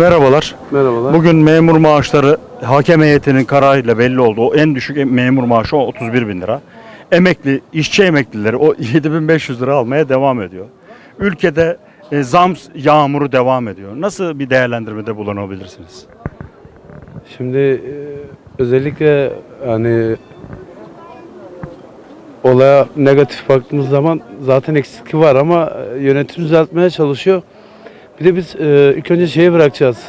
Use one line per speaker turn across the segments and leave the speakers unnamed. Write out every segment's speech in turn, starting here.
Merhabalar.
Merhabalar.
Bugün memur maaşları hakem heyetinin kararıyla belli oldu. O en düşük memur maaşı o 31 bin lira. Emekli, işçi emeklileri o 7500 lira almaya devam ediyor. Ülkede e, zam yağmuru devam ediyor. Nasıl bir değerlendirmede bulunabilirsiniz?
Şimdi e, özellikle hani olaya negatif baktığımız zaman zaten eksiklik var ama e, yönetim düzeltmeye çalışıyor. Bir de biz e, ilk önce şeyi bırakacağız.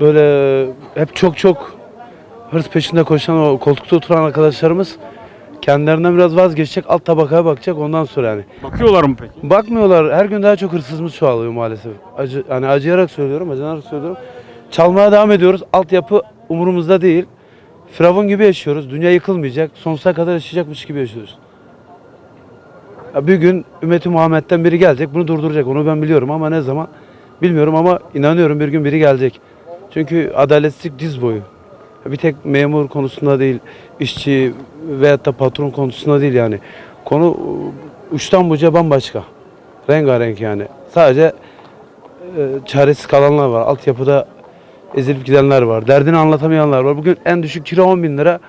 Böyle hep çok çok hırs peşinde koşan o koltukta oturan arkadaşlarımız kendilerinden biraz vazgeçecek, alt tabakaya bakacak ondan sonra yani.
Bakıyorlar mı peki?
Bakmıyorlar. Her gün daha çok hırsızımız çoğalıyor maalesef. Acı, hani acıyarak söylüyorum, acınarak söylüyorum. Çalmaya devam ediyoruz. Altyapı umurumuzda değil. Firavun gibi yaşıyoruz. Dünya yıkılmayacak. Sonsuza kadar yaşayacakmış gibi yaşıyoruz. Ya bir gün ümmeti Muhammed'den biri gelecek. Bunu durduracak. Onu ben biliyorum ama ne zaman bilmiyorum ama inanıyorum bir gün biri gelecek. Çünkü adaletsizlik diz boyu. Bir tek memur konusunda değil, işçi veyahut da patron konusunda değil yani. Konu uçtan buca bambaşka. Rengarenk yani. Sadece e, çaresiz kalanlar var. Altyapıda ezilip gidenler var. Derdini anlatamayanlar var. Bugün en düşük kira 10 bin lira.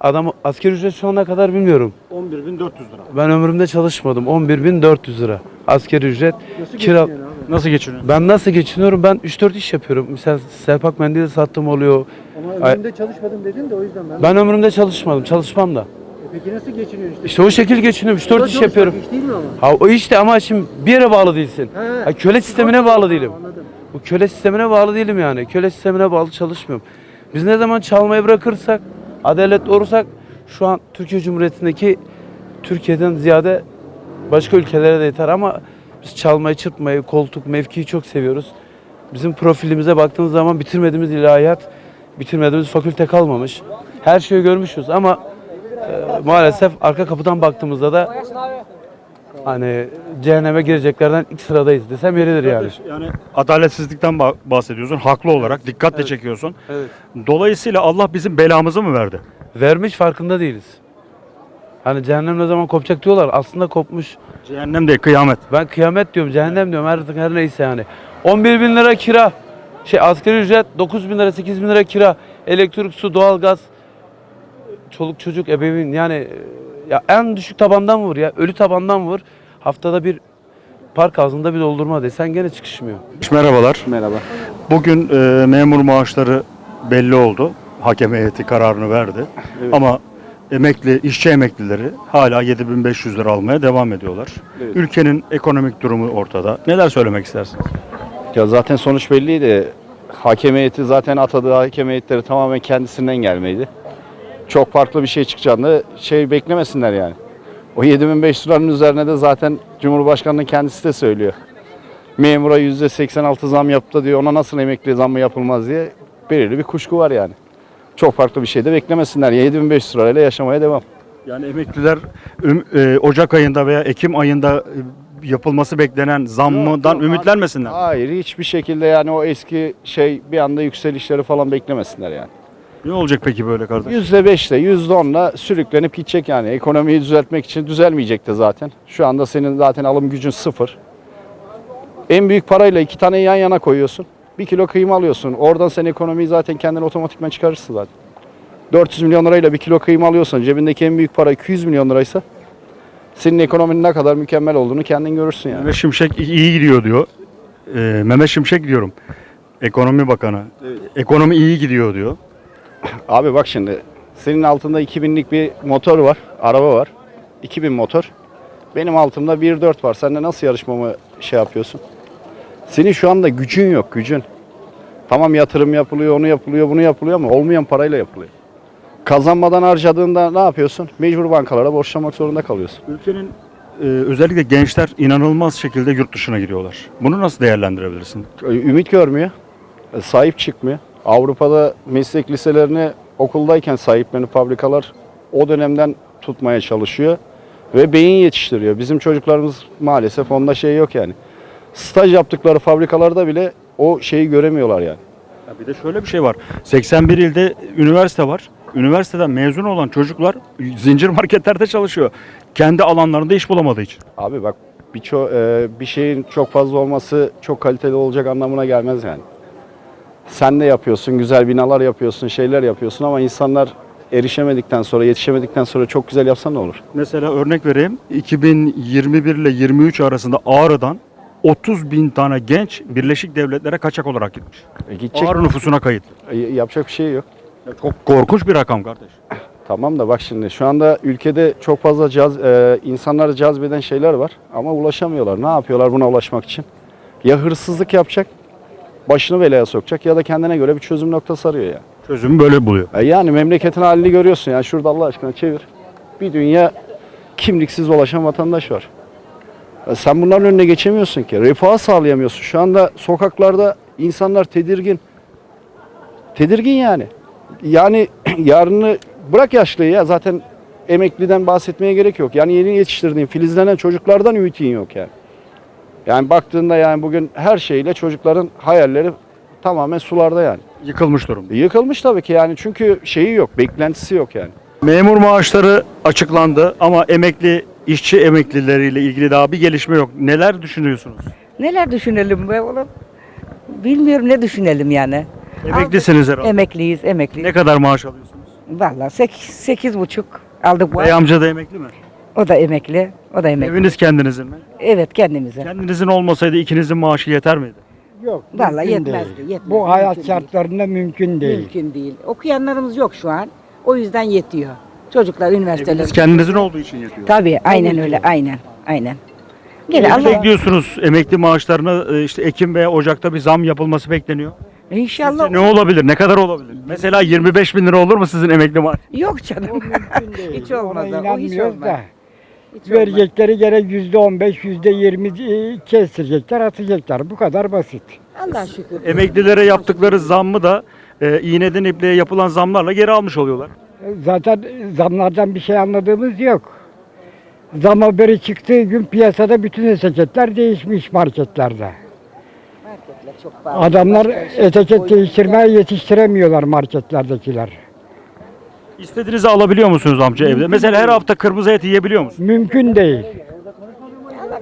Adam asgari ücret şu ana kadar bilmiyorum.
11.400 lira.
Ben ömrümde çalışmadım. 11.400 lira. Asgari ücret. kira.
Nasıl geçiniyor?
Ben nasıl geçiniyorum? Ben 3-4 iş yapıyorum. Mesela Serpak mendili sattım oluyor.
Ama
Ay-
ömrümde çalışmadım dedin de o yüzden ben.
Ben ömrümde çalışmadım. Çalışmam da.
E Peki nasıl geçiniyorsun işte?
İşte o şekil geçiniyorum. 3-4
Burada
iş yapıyorum.
iş değil mi ama?
Ha o işte ama şimdi bir yere bağlı değilsin.
He.
Ha, köle sistemine bağlı değilim.
Anladım.
Bu köle sistemine bağlı değilim yani. Köle sistemine bağlı çalışmıyorum. Biz ne zaman çalmayı bırakırsak, adaletli olursak şu an Türkiye Cumhuriyeti'ndeki Türkiye'den ziyade başka ülkelere de yeter ama biz çalmayı, çırpmayı, koltuk, mevkiyi çok seviyoruz. Bizim profilimize baktığımız zaman bitirmediğimiz ilahiyat, bitirmediğimiz fakülte kalmamış. Her şeyi görmüşüz ama e, maalesef arka kapıdan baktığımızda da hani cehenneme gireceklerden ilk sıradayız desem yeridir yani.
Yani adaletsizlikten bah- bahsediyorsun. Haklı olarak dikkatle çekiyorsun.
Evet.
Dolayısıyla Allah bizim belamızı mı verdi?
Vermiş farkında değiliz. Hani cehennem ne zaman kopacak diyorlar. Aslında kopmuş.
Cehennem değil kıyamet.
Ben kıyamet diyorum, cehennem diyorum. Artık her neyse yani. 11 bin lira kira. Şey asgari ücret 9 bin lira, 8 bin lira kira. Elektrik, su, doğalgaz. Çoluk çocuk, ebeveyn yani ya en düşük tabandan vur ya. Ölü tabandan vur. Haftada bir park ağzında bir doldurma desen gene çıkışmıyor.
Merhabalar.
Merhaba.
Bugün e, memur maaşları belli oldu. Hakem heyeti kararını verdi. Ama emekli, işçi emeklileri hala 7500 lira almaya devam ediyorlar.
Evet.
Ülkenin ekonomik durumu ortada. Neler söylemek istersiniz?
Ya zaten sonuç belliydi. Hakem heyeti zaten atadığı hakem heyetleri tamamen kendisinden gelmeydi. Çok farklı bir şey çıkacağını şey beklemesinler yani. O 7500 liranın üzerine de zaten Cumhurbaşkanı'nın kendisi de söylüyor. Memura %86 zam yaptı diyor. Ona nasıl emekli zammı yapılmaz diye belirli bir kuşku var yani. Çok farklı bir şey de beklemesinler. 7500 lirayla yaşamaya devam.
Yani emekliler e, Ocak ayında veya Ekim ayında e, yapılması beklenen zammından
yok,
ümitlenmesinler.
Hayır hiçbir şekilde yani o eski şey bir anda yükselişleri falan beklemesinler yani.
Ne olacak peki böyle kardeş?
%5'le, %10'la sürüklenip gidecek yani. Ekonomiyi düzeltmek için düzelmeyecek de zaten. Şu anda senin zaten alım gücün sıfır. En büyük parayla iki tane yan yana koyuyorsun. Bir kilo kıyma alıyorsun. Oradan sen ekonomiyi zaten kendin otomatikman çıkarırsın zaten. 400 milyon lirayla bir kilo kıyma alıyorsan cebindeki en büyük para 200 milyon liraysa senin ekonominin ne kadar mükemmel olduğunu kendin görürsün yani.
Mehmet Şimşek iyi gidiyor diyor. E, Mehmet Şimşek diyorum. Ekonomi Bakanı. Ekonomi iyi gidiyor diyor.
Abi bak şimdi senin altında 2000'lik bir motor var, araba var. 2000 motor. Benim altımda 1.4 var. Sen de nasıl yarışmamı şey yapıyorsun? Senin şu anda gücün yok, gücün. Tamam yatırım yapılıyor, onu yapılıyor, bunu yapılıyor ama olmayan parayla yapılıyor. Kazanmadan harcadığında ne yapıyorsun? Mecbur bankalara borçlamak zorunda kalıyorsun.
Ülkenin e, özellikle gençler inanılmaz şekilde yurt dışına gidiyorlar. Bunu nasıl değerlendirebilirsin?
Ümit görmüyor. e, Sahip çıkmıyor. Avrupa'da meslek liselerini okuldayken sahiplenip fabrikalar o dönemden tutmaya çalışıyor. Ve beyin yetiştiriyor. Bizim çocuklarımız maalesef onda şey yok yani. Staj yaptıkları fabrikalarda bile o şeyi göremiyorlar yani.
Ya bir de şöyle bir şey var. 81 ilde üniversite var. Üniversiteden mezun olan çocuklar zincir marketlerde çalışıyor. Kendi alanlarında iş bulamadığı için.
Abi bak birço- e, bir şeyin çok fazla olması çok kaliteli olacak anlamına gelmez yani. sen de yapıyorsun, güzel binalar yapıyorsun, şeyler yapıyorsun ama insanlar erişemedikten sonra, yetişemedikten sonra çok güzel yapsan ne olur?
Mesela örnek vereyim. 2021 ile 23 arasında Ağrı'dan 30 bin tane genç Birleşik Devletlere kaçak olarak gitmiş.
E, gidecek.
Ağrı nüfusuna kayıt.
E, yapacak bir şey yok.
Ya Çok korkunç bir rakam kardeş.
Tamam da bak şimdi şu anda ülkede çok fazla caz, e, insanları cazbeden şeyler var ama ulaşamıyorlar. Ne yapıyorlar buna ulaşmak için? Ya hırsızlık yapacak, başını belaya sokacak ya da kendine göre bir çözüm noktası arıyor ya.
Çözümü böyle buluyor.
E yani memleketin halini görüyorsun ya şurada Allah aşkına çevir. Bir dünya kimliksiz dolaşan vatandaş var. E sen bunların önüne geçemiyorsun ki. Refahı sağlayamıyorsun. Şu anda sokaklarda insanlar tedirgin. Tedirgin yani. Yani yarını bırak yaşlıyı ya zaten emekliden bahsetmeye gerek yok. Yani yeni yetiştirdiğin filizlenen çocuklardan ümitin yok yani. Yani baktığında yani bugün her şeyle çocukların hayalleri tamamen sularda yani.
Yıkılmış durumda.
Yıkılmış tabii ki yani çünkü şeyi yok, beklentisi yok yani.
Memur maaşları açıklandı ama emekli işçi emeklileriyle ilgili daha bir gelişme yok. Neler düşünüyorsunuz?
Neler düşünelim be oğlum? Bilmiyorum ne düşünelim yani.
Emeklisiniz herhalde.
Emekliyiz, emekliyiz.
Ne kadar maaş alıyorsunuz?
Vallahi sekiz, sekiz buçuk aldık bu ay.
Bey amca da emekli mi?
O da emekli, o da emekli.
Eviniz kendinizin mi?
Evet kendimize.
Kendinizin olmasaydı ikinizin maaşı yeter miydi?
Yok.
Vallahi
mümkün
yetmezdi,
değil.
yetmez,
Bu hayat
mümkün değil.
şartlarında mümkün değil.
Mümkün değil. Okuyanlarımız yok şu an. O yüzden yetiyor. Çocuklar üniversiteler.
Eviniz kendinizin olduğu için yetiyor.
Tabii aynen öyle, aynen, aynen. Gene Allah
bekliyorsunuz emekli maaşlarına e, işte Ekim veya Ocak'ta bir zam yapılması bekleniyor.
İnşallah
Sizce ne olabilir? Ne kadar olabilir? Mesela 25 bin lira olur mu sizin emekli maaş?
yok canım.
Mümkün değil.
Hiç olmaz
Ona
o, o hiç
inanmıyoruz
olmaz.
da.
Hiç olmaz.
Verecekleri gerek yüzde on beş, yüzde yirmi kestirecekler, atacaklar. Bu kadar basit.
Allah şükür.
Emeklilere yaptıkları zammı da e, iğneden ipliğe yapılan zamlarla geri almış oluyorlar.
Zaten zamlardan bir şey anladığımız yok. Zam haberi çıktığı gün piyasada bütün etiketler değişmiş marketlerde.
Marketler çok pahalı.
Adamlar
şey
etiket değiştirmeye yetiştiremiyorlar marketlerdekiler.
İstediğinizi alabiliyor musunuz amca evde? Mesela her hafta kırmızı et yiyebiliyor musunuz?
Mümkün değil.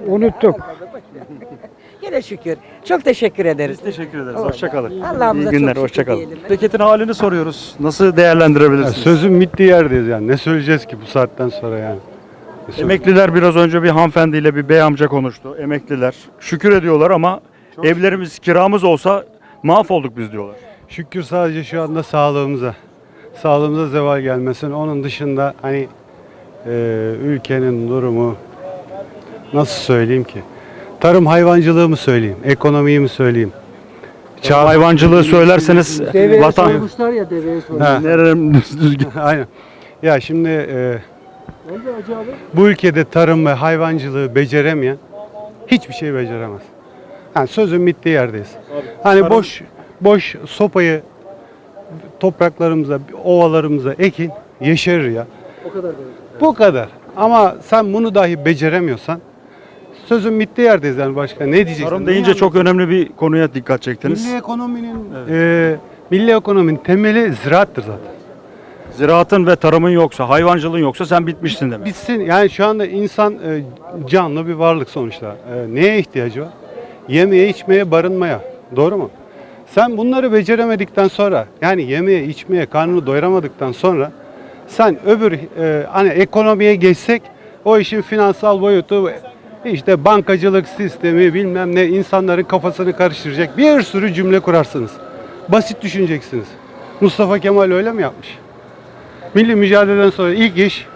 Unuttuk.
Yine şükür. Çok teşekkür ederiz.
Teşekkür ederiz. Hoşçakalın.
Allah'ımıza
İyi günler.
çok şükür
Hoşçakalın.
diyelim.
Memleketin halini soruyoruz. Nasıl
Ya
değerlendirebilirsiniz?
sözün bittiği yerdeyiz yani. Ne söyleyeceğiz ki bu saatten sonra yani? Ne söyle-
Emekliler biraz önce bir hanımefendiyle bir bey amca konuştu. Emekliler şükür ediyorlar ama evlerimiz kiramız olsa mahvolduk biz diyorlar.
Şükür sadece şu anda sağlığımıza. Sağlığımıza zeval gelmesin. Onun dışında hani e, ülkenin durumu nasıl söyleyeyim ki? Tarım hayvancılığı mı söyleyeyim? Ekonomiyi mi söyleyeyim? Çağ-
Hayvancılığı söylerseniz
Deveye
vatan...
sormuşlar ya deveye sormuşlar.
Ha,
Nerem düzgün.
aynen. Ya şimdi e,
Oldu Hacı abi.
bu ülkede tarım ve hayvancılığı beceremeyen hiçbir şey beceremez. Yani sözün bittiği yerdeyiz. Hani
tarım-
boş boş sopayı topraklarımıza, ovalarımıza ekin, yeşerir ya.
O kadar da.
Bu kadar. Ama sen bunu dahi beceremiyorsan sözün bittiği yerdeyiz yani başka ne diyeceksin?
Tarım deyince çok önemli bir konuya dikkat çektiniz.
Milli ekonominin e, milli ekonominin temeli ziraattır zaten.
Ziraatın ve tarımın yoksa, hayvancılığın yoksa sen bitmişsin demek.
Bitsin. Yani şu anda insan e, canlı bir varlık sonuçta. E, neye ihtiyacı var? Yemeye, içmeye, barınmaya. Doğru mu? Sen bunları beceremedikten sonra, yani yemeye, içmeye, karnını doyuramadıktan sonra sen öbür e, hani ekonomiye geçsek o işin finansal boyutu işte bankacılık sistemi bilmem ne insanların kafasını karıştıracak bir sürü cümle kurarsınız. Basit düşüneceksiniz. Mustafa Kemal öyle mi yapmış? Milli mücadeleden sonra ilk iş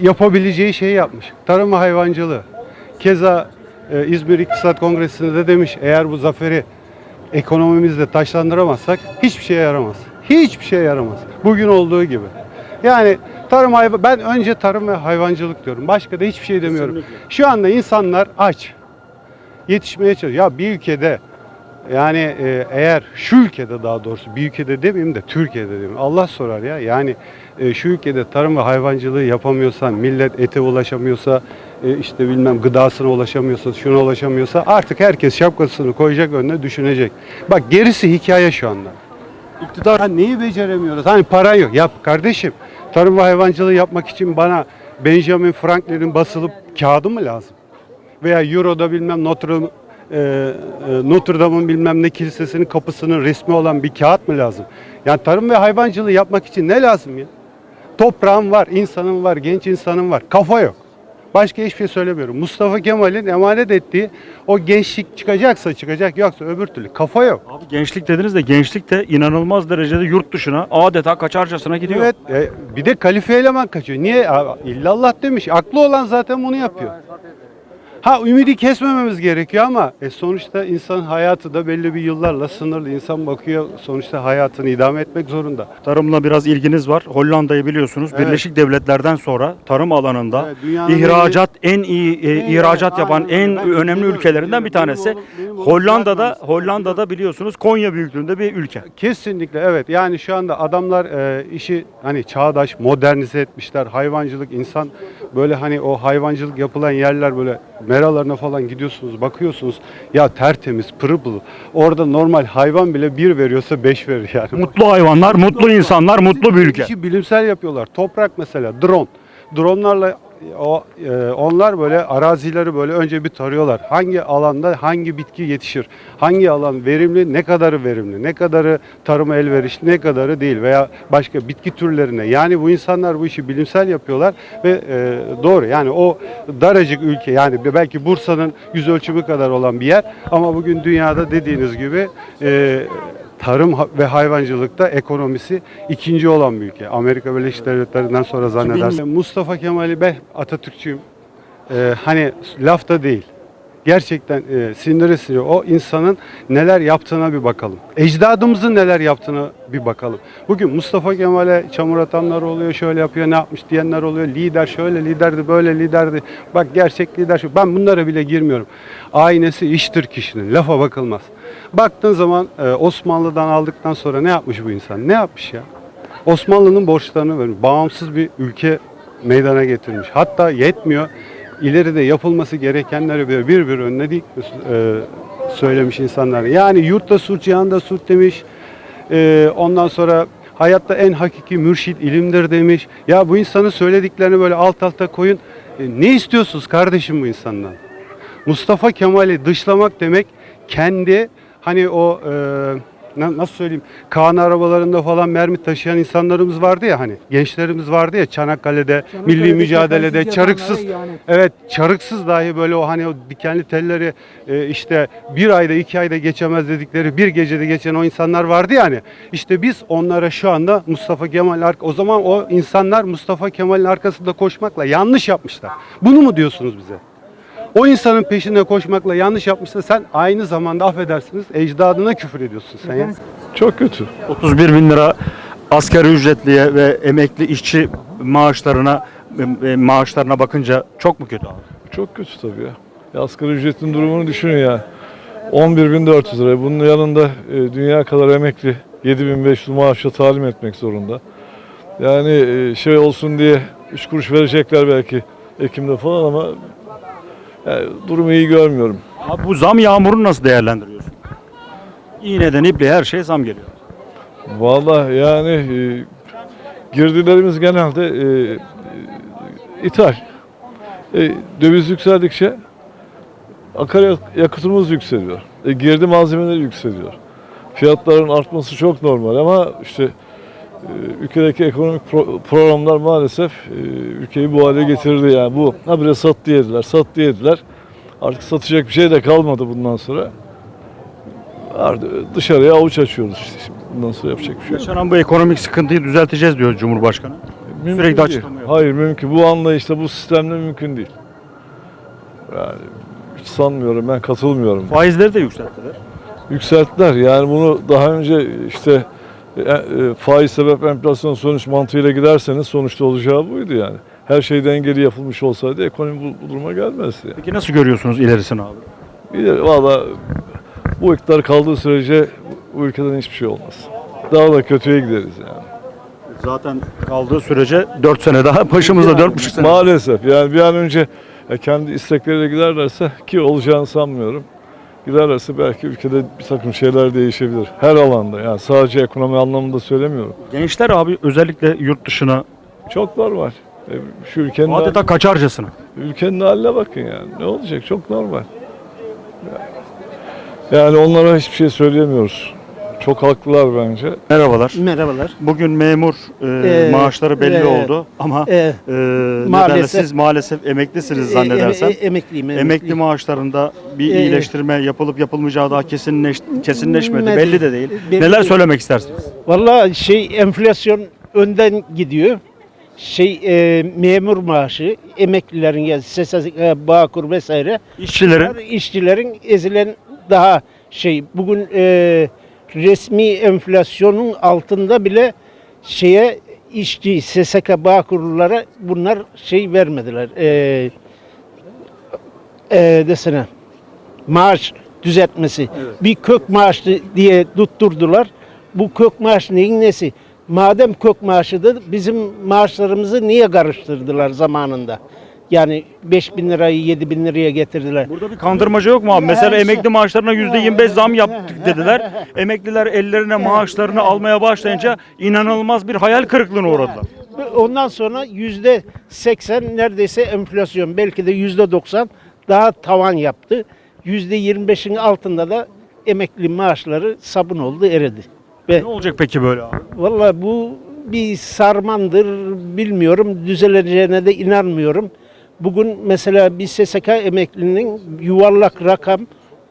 yapabileceği şeyi yapmış. Tarım ve hayvancılığı. Keza e, İzmir İktisat Kongresi'nde de demiş eğer bu zaferi ekonomimizde taşlandıramazsak hiçbir şeye yaramaz. Hiçbir şeye yaramaz. Bugün olduğu gibi. Yani tarım hayvan ben önce tarım ve hayvancılık diyorum. Başka da hiçbir şey demiyorum. Şu anda insanlar aç. Yetişmeye çalışıyor. Ya bir ülkede yani e, eğer şu ülkede daha doğrusu bir ülkede demeyeyim de Türkiye'de demeyeyim. Allah sorar ya. Yani e, şu ülkede tarım ve hayvancılığı yapamıyorsan, millet ete ulaşamıyorsa, e, işte bilmem gıdasına ulaşamıyorsa, şuna ulaşamıyorsa artık herkes şapkasını koyacak önüne düşünecek. Bak gerisi hikaye şu anda. İktidar ha, neyi beceremiyoruz? Hani para yok. Yap kardeşim. Tarım ve hayvancılığı yapmak için bana Benjamin Franklin'in basılıp kağıdı mı lazım? Veya Euro'da bilmem Notre e, e, Notre Dame'ın bilmem ne kilisesinin kapısının resmi olan bir kağıt mı lazım? Yani tarım ve hayvancılığı yapmak için ne lazım ya? Toprağın var, insanın var, genç insanın var. Kafa yok. Başka hiçbir şey söylemiyorum. Mustafa Kemal'in emanet ettiği o gençlik çıkacaksa çıkacak yoksa öbür türlü kafa yok.
Abi gençlik dediniz de gençlik de inanılmaz derecede yurt dışına adeta kaçarcasına gidiyor.
Evet, e, bir de kalifiye eleman kaçıyor. Niye? Aa, İllallah demiş. Aklı olan zaten bunu yapıyor. Ha ümidi kesmememiz gerekiyor ama e, sonuçta insan hayatı da belli bir yıllarla sınırlı. İnsan bakıyor sonuçta hayatını idame etmek zorunda.
Tarımla biraz ilginiz var. Hollanda'yı biliyorsunuz.
Evet.
Birleşik Devletler'den sonra tarım alanında
Evet,
ihracat en iyi e,
iyi,
ihracat yapan
aynen
en
Ben
önemli
biliyorum,
ülkelerinden bir tanesi.
Benim oğlum- benim
Hollanda'da
mühendisi.
Hollanda'da biliyorsunuz Konya büyüklüğünde bir ülke.
Kesinlikle evet. Yani şu anda adamlar e, işi hani çağdaş, modernize etmişler. Hayvancılık, insan böyle hani o hayvancılık yapılan yerler böyle meralarına falan gidiyorsunuz, bakıyorsunuz. Ya tertemiz, pırıl pırıl. Orada normal hayvan bile bir veriyorsa beş verir yani.
Mutlu hayvanlar, mutlu insanlar, mutlu bir ülke.
İşi bilimsel yapıyorlar. Toprak mesela drone. Dronlarla o e, onlar böyle arazileri böyle önce bir tarıyorlar. Hangi alanda hangi bitki yetişir? Hangi alan verimli, ne kadarı verimli, ne kadarı tarıma elverişli, ne kadarı değil veya başka bitki türlerine. Yani bu insanlar bu işi bilimsel yapıyorlar ve e, doğru. Yani o daracık ülke yani belki Bursa'nın yüz ölçümü kadar olan bir yer ama bugün dünyada dediğiniz gibi e, tarım ve hayvancılıkta ekonomisi ikinci olan bir ülke. Amerika Birleşik Devletleri'nden sonra zannedersem. Mustafa Kemal'i ben Atatürkçüyüm. Ee, hani lafta değil. Gerçekten e, siniri siniri. O insanın neler yaptığına bir bakalım. Ecdadımızın neler yaptığına bir bakalım. Bugün Mustafa Kemal'e çamur atanlar oluyor, şöyle yapıyor, ne yapmış diyenler oluyor. Lider şöyle liderdi, böyle liderdi. Bak gerçek lider şu. Ben bunlara bile girmiyorum. Aynesi iştir kişinin. Lafa bakılmaz. Baktığın zaman e, Osmanlı'dan aldıktan sonra ne yapmış bu insan? Ne yapmış ya? Osmanlı'nın borçlarını vermiş. Bağımsız bir ülke meydana getirmiş. Hatta yetmiyor. İleride yapılması gerekenleri bir bir, bir önüne dik e, söylemiş insanlar. Yani yurtta surt, cihanda surt demiş. E, ondan sonra hayatta en hakiki mürşit ilimdir demiş. Ya bu insanın söylediklerini böyle alt alta koyun. E, ne istiyorsunuz kardeşim bu insandan? Mustafa Kemal'i dışlamak demek kendi hani o e, nasıl söyleyeyim Kaan arabalarında falan mermi taşıyan insanlarımız vardı ya hani gençlerimiz vardı ya Çanakkale'de, milli mücadelede çarıksız evet çarıksız dahi böyle o hani o dikenli telleri e, işte bir ayda iki ayda geçemez dedikleri bir gecede geçen o insanlar vardı ya hani işte biz onlara şu anda Mustafa Kemal o zaman o insanlar Mustafa Kemal'in arkasında koşmakla yanlış yapmışlar. Bunu mu diyorsunuz bize? O insanın peşinde koşmakla yanlış yapmışsa sen aynı zamanda affedersiniz ecdadına küfür ediyorsun sen ya.
Çok kötü.
31 bin lira asgari ücretliye ve emekli işçi maaşlarına e, maaşlarına bakınca çok mu kötü abi?
Çok kötü tabii ya. ya asgari ücretin durumunu düşünün ya. 11.400 lira. Bunun yanında e, dünya kadar emekli 7.500 maaşla talim etmek zorunda. Yani e, şey olsun diye 3 kuruş verecekler belki Ekim'de falan ama yani durumu iyi görmüyorum.
Abi bu zam yağmurunu nasıl değerlendiriyorsun? İğneden ipliğe her şey zam geliyor.
Vallahi yani e, girdilerimiz genelde e, e, ithal. E, döviz yükseldikçe akaryakıtımız yükseliyor. E, girdi malzemeleri yükseliyor. Fiyatların artması çok normal ama işte ülkedeki ekonomik pro- programlar maalesef e, ülkeyi bu hale getirdi yani bu habire sattı yediler, sattı yediler. Artık satacak bir şey de kalmadı bundan sonra. Artık dışarıya avuç açıyoruz işte şimdi. Bundan sonra yapacak bir şey yok.
Yaşanan bu ekonomik sıkıntıyı düzelteceğiz diyor Cumhurbaşkanı.
Mümkün
Sürekli
değil.
açıklama yapıyor.
Hayır mümkün. Bu anlayışla bu sistemle mümkün değil. Yani hiç sanmıyorum ben katılmıyorum.
Faizleri de yükselttiler.
Yükselttiler yani bunu daha önce işte faiz sebep enflasyon sonuç mantığıyla giderseniz sonuçta olacağı buydu yani. Her şey dengeli yapılmış olsaydı ekonomi bu, bu duruma gelmezdi yani.
Peki nasıl görüyorsunuz ilerisini abi?
De valla bu iktidar kaldığı sürece bu ülkeden hiçbir şey olmaz. Daha da kötüye gideriz yani.
Zaten kaldığı sürece 4 sene daha başımızda 4,5 sene.
Maalesef yani bir an önce e, kendi istekleriyle giderlerse ki olacağını sanmıyorum. Giderlerse belki ülkede bir takım şeyler değişebilir. Her alanda yani sadece ekonomi anlamında söylemiyorum.
Gençler abi özellikle yurt dışına
Çok normal. E, Şu ülkenin,
adeta kaçarcasına.
ülkenin haline bakın yani. Ne olacak? Çok normal. Yani onlara hiçbir şey söyleyemiyoruz. Çok haklılar bence.
Merhabalar.
Merhabalar.
Bugün memur e,
Ee,
maaşları belli
e,
oldu ama e, nedenle
maalesef-
siz maalesef emeklisiniz
e-
zannedersem.
e- e- emekliyim.
Emekli
emekliyim.
maaşlarında bir
Ee,
iyileştirme yapılıp yapılmayacağı daha kesinleş, kesinleşmedi.
Med-
Belli de değil.
belli
Neler
değil.
söylemek istersiniz?
Vallahi şey enflasyon önden gidiyor. Şey e, memur maaşı, emeklilerin ya SSK, Bağkur vesaire
İşçilerin
işçilerin ezilen daha şey bugün e, resmi enflasyonun altında bile şeye işçi SSK Bağkurlulara bunlar şey vermediler. E, e, desene maaş düzeltmesi. Bir kök maaşı diye tutturdular. Bu kök maaş neyin nesi? Madem kök maaşıdır bizim maaşlarımızı niye karıştırdılar zamanında? Yani 5 bin lirayı 7 bin liraya getirdiler.
Burada bir kandırmaca yok mu abi? Mesela emekli maaşlarına yüzde 25 zam yaptık dediler. Emekliler ellerine maaşlarını almaya başlayınca inanılmaz bir hayal kırıklığına uğradılar.
Ondan sonra yüzde 80 neredeyse enflasyon belki de yüzde 90 daha tavan yaptı. Yüzde 25'in altında da emekli maaşları sabun oldu eridi. Ve
Ne olacak peki böyle abi?
Vallahi bu bir sarmandır bilmiyorum. Düzeleceğine de inanmıyorum. Bugün mesela bir SSK emeklinin yuvarlak rakam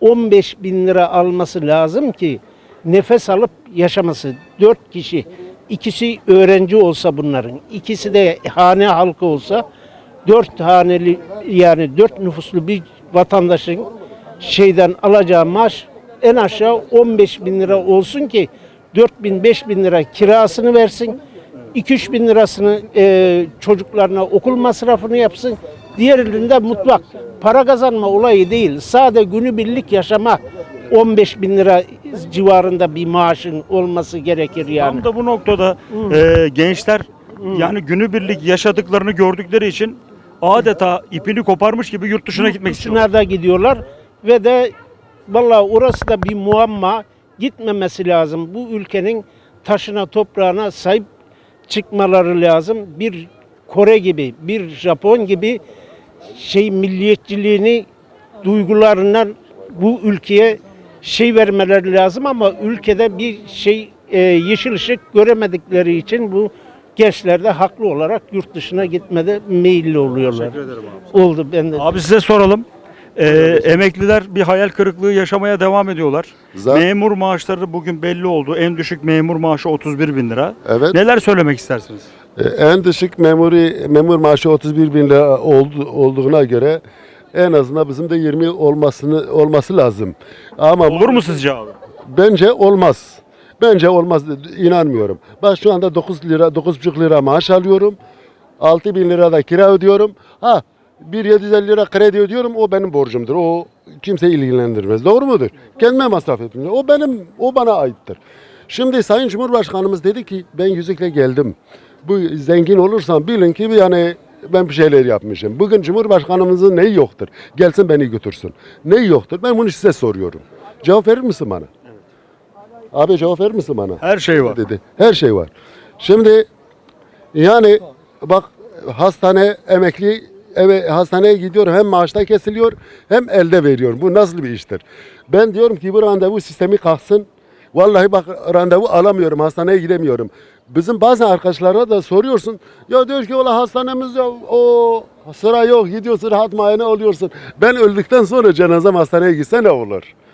15 bin lira alması lazım ki nefes alıp yaşaması. Dört kişi, ikisi öğrenci olsa bunların, ikisi de hane halkı olsa dört haneli yani dört nüfuslu bir vatandaşın şeyden alacağı maaş en aşağı 15 bin lira olsun ki 4 bin 5 bin lira kirasını versin. 2-3 bin lirasını e, çocuklarına okul masrafını yapsın. Diğerinde mutlak para kazanma olayı değil. Sade günübirlik yaşama 15 bin lira civarında bir maaşın olması gerekir yani.
Tam da bu noktada e, gençler yani günübirlik yaşadıklarını gördükleri için adeta ipini koparmış gibi yurt dışına gitmek istiyorlar.
Da gidiyorlar ve de vallahi orası da bir muamma gitmemesi lazım. Bu ülkenin taşına toprağına sahip çıkmaları lazım. Bir Kore gibi, bir Japon gibi şey milliyetçiliğini duygularından bu ülkeye şey vermeleri lazım ama ülkede bir şey e, yeşil ışık göremedikleri için bu gençler de haklı olarak yurt dışına gitmede meyilli oluyorlar. Oldu ben de.
Abi size soralım. E, emekliler bir hayal kırıklığı yaşamaya devam ediyorlar.
Zaten-
Memur maaşları bugün belli oldu. En düşük memur maaşı 31 bin lira.
Evet.
Neler söylemek istersiniz?
Ee, En düşük memuri memur maaşı 31 bin lira oldu, olduğuna göre en azından bizim de 20 olmasını olması lazım. Ama
Olur mu sizce abi?
Bence olmaz. Bence olmaz. inanmıyorum. Ben şu anda 9 lira, 9,5 lira maaş alıyorum. 6 bin lira da kira ödüyorum. Ha, bir 750 lira kredi ödüyorum. O benim borcumdur. O kimse ilgilendirmez. Doğru mudur? Kendime masraf etmiyorum. O benim, o bana aittir. Şimdi Sayın Cumhurbaşkanımız dedi ki ben yüzükle geldim. Bu zengin olursan bilin ki yani ben bir şeyler yapmışım. Bugün Cumhurbaşkanımızın neyi yoktur? Gelsin beni götürsün. Neyi yoktur? Ben bunu size soruyorum. Cevap verir misin bana? Abi cevap verir misin bana?
Her şey var.
Dedi. Her şey var. Şimdi yani bak hastane emekli eve hastaneye gidiyor hem maaşta kesiliyor hem elde veriyor. Bu nasıl bir iştir? Ben diyorum ki bu randevu sistemi kalksın. Vallahi bak randevu alamıyorum, hastaneye gidemiyorum. Bizim bazen arkadaşlara da soruyorsun. Ya diyor ki ola hastanemiz yok, o sıra yok, gidiyorsun rahat muayene oluyorsun. Ben öldükten sonra cenazem hastaneye gitse ne olur?